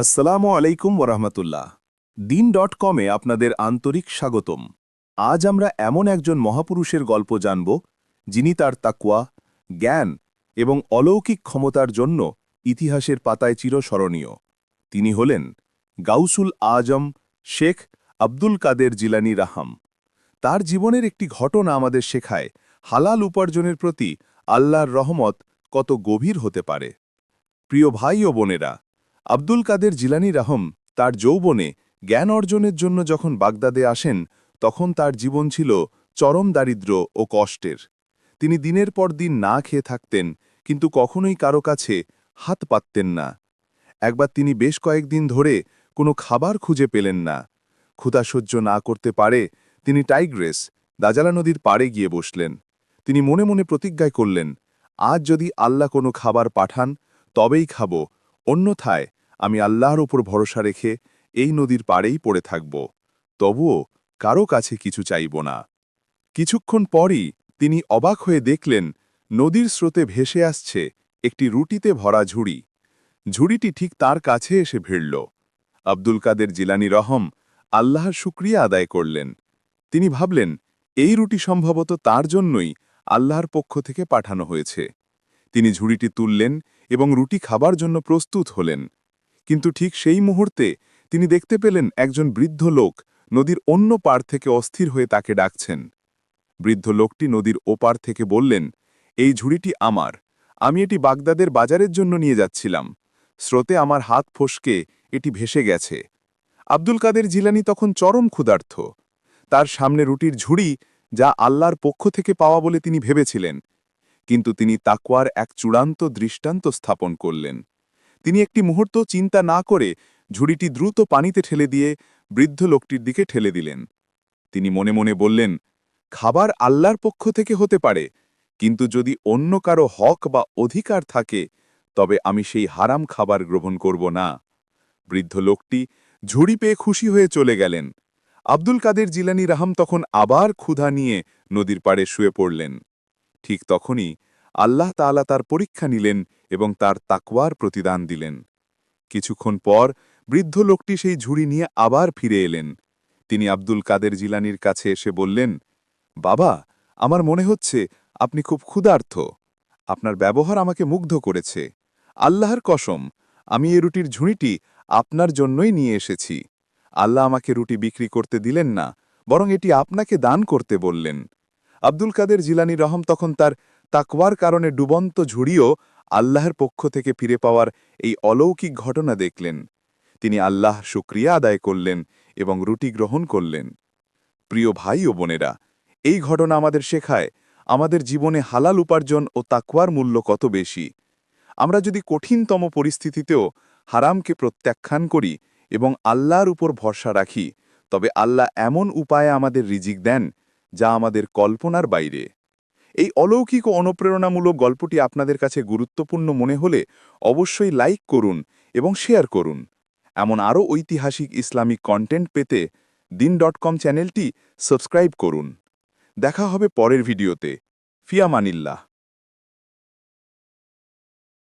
আসসালামু আলাইকুম ওরহমতুল্লাহ। দিন ডট কমে আপনাদের আন্তরিক স্বাগতম। আজ আমরা এমন একজন মহাপুরুষের গল্প জানব, যিনি তার তাকুয়া, জ্ঞান এবং অলৌকিক ক্ষমতার জন্য ইতিহাসের পাতায় চিরস্মরণীয়। তিনি হলেন গাউসুল আজম শেখ আব্দুল কাদের জিলানি রাহাম। তার জীবনের একটি ঘটনা আমাদের শেখায়, হালাল উপার্জনের প্রতি আল্লাহর রহমত কত গভীর হতে পারে। প্রিয় ভাই ও বোনেরা আব্দুল কাদের জিলানি রাহম তার যৌবনে জ্ঞান অর্জনের জন্য যখন বাগদাদে আসেন, তখন তার জীবন ছিল চরম দারিদ্র ও কষ্টের। তিনি দিনের পর দিন না খেয়ে থাকতেন, কিন্তু কখনোই কারও কাছে হাত পাততেন না। একবার তিনি বেশ কয়েকদিন ধরে কোনো খাবার খুঁজে পেলেন না। ক্ষুধা সহ্য না করতে পারে, তিনি টাইগ্রেস দাজালা নদীর পাড়ে গিয়ে বসলেন। তিনি মনে মনে প্রতিজ্ঞায় করলেন, আজ যদি আল্লাহ কোনো খাবার পাঠান, তবেই খাব, অন্যথায় আমি আল্লাহর ওপর ভরসা রেখে এই নদীর পাড়েই পড়ে থাকব। তবুও কারও কাছে কিছু চাইব না। কিছুক্ষণ পরই তিনি অবাক হয়ে দেখলেন, নদীর স্রোতে ভেসে আসছে একটি রুটিতে ভরা ঝুড়ি। ঝুড়িটি ঠিক তার কাছে এসে ভিড়ল। আব্দুল কাদের জিলানি রহম আল্লাহর শুক্রিয়া আদায় করলেন। তিনি ভাবলেন, এই রুটি সম্ভবত তার জন্যই আল্লাহর পক্ষ থেকে পাঠানো হয়েছে। তিনি ঝুড়িটি তুললেন এবং রুটি খাবার জন্য প্রস্তুত হলেন। কিন্তু ঠিক সেই মুহূর্তে তিনি দেখতে পেলেন একজন বৃদ্ধ লোক নদীর অন্য পার থেকে অস্থির হয়ে তাকে ডাকছেন। বৃদ্ধ লোকটি নদীর ওপার থেকে বললেন, এই ঝুড়িটি আমার। আমি এটি বাগদাদের বাজারের জন্য নিয়ে যাচ্ছিলাম। স্রোতে আমার হাত ফসকে, এটি ভেসে গেছে। আব্দুল কাদের জিলানি তখন চরম ক্ষুধার্থ। তার সামনে রুটির ঝুড়ি, যা আল্লাহর পক্ষ থেকে পাওয়া বলে তিনি ভেবেছিলেন। কিন্তু তিনি তাকওয়ার এক চূড়ান্ত দৃষ্টান্ত স্থাপন করলেন। তিনি একটি মুহূর্ত চিন্তা না করে ঝুড়িটি দ্রুত পানিতে ঠেলে দিয়ে বৃদ্ধ লোকটির দিকে ঠেলে দিলেন। তিনি মনে মনে বললেন, খাবার আল্লাহর পক্ষ থেকে হতে পারে, কিন্তু যদি অন্য কারও হক বা অধিকার থাকে, তবে আমি সেই হারাম খাবার গ্রহণ করব না। বৃদ্ধ লোকটি ঝুড়ি পেয়ে খুশি হয়ে চলে গেলেন। আব্দুল কাদের জিলানি রাহাম তখন আবার ক্ষুধা নিয়ে নদীর পাড়ে শুয়ে পড়লেন। ঠিক তখনই আল্লাহ তাআলা তার পরীক্ষা নিলেন এবং তার তাকওয়ার প্রতিদান দিলেন। কিছুক্ষণ পর বৃদ্ধ লোকটি সেই ঝুড়ি নিয়ে আবার ফিরে এলেন। তিনি আব্দুল কাদের জিলানির কাছে এসে বললেন, বাবা, আমার মনে হচ্ছে আপনি খুব ক্ষুধার্থ। আপনার ব্যবহার আমাকে মুগ্ধ করেছে। আল্লাহর কসম, আমি এ রুটির ঝুড়িটি আপনার জন্যই নিয়ে এসেছি। আল্লাহ আমাকে রুটি বিক্রি করতে দিলেন না, বরং এটি আপনাকে দান করতে বললেন। আব্দুল কাদের জিলানি রহম তখন তার তাকওয়ার কারণে ডুবন্ত ঝুড়িও আল্লাহর পক্ষ থেকে ফিরে পাওয়ার এই অলৌকিক ঘটনা দেখলেন। তিনি আল্লাহ শুক্রিয়া আদায় করলেন এবং রুটি গ্রহণ করলেন। প্রিয় ভাই ও বোনেরা, এই ঘটনা আমাদের শেখায় আমাদের জীবনে হালাল উপার্জন ও তাকওয়ার মূল্য কত বেশি। আমরা যদি কঠিনতম পরিস্থিতিতেও হারামকে প্রত্যাখ্যান করি এবং আল্লাহর উপর ভরসা রাখি, তবে আল্লাহ এমন উপায়ে আমাদের রিজিক দেন যা আমাদের কল্পনার বাইরে। এই অলৌকিক ও অনুপ্রেরণামূলক গল্পটি আপনাদের কাছে গুরুত্বপূর্ণ মনে হলে অবশ্যই লাইক করুন এবং শেয়ার করুন। এমন আরও ঐতিহাসিক ইসলামিক কন্টেন্ট পেতে দিন ডট কম চ্যানেলটি সাবস্ক্রাইব করুন। দেখা হবে পরের ভিডিওতে। ফিয়া ফিয়ামানিল্লাহ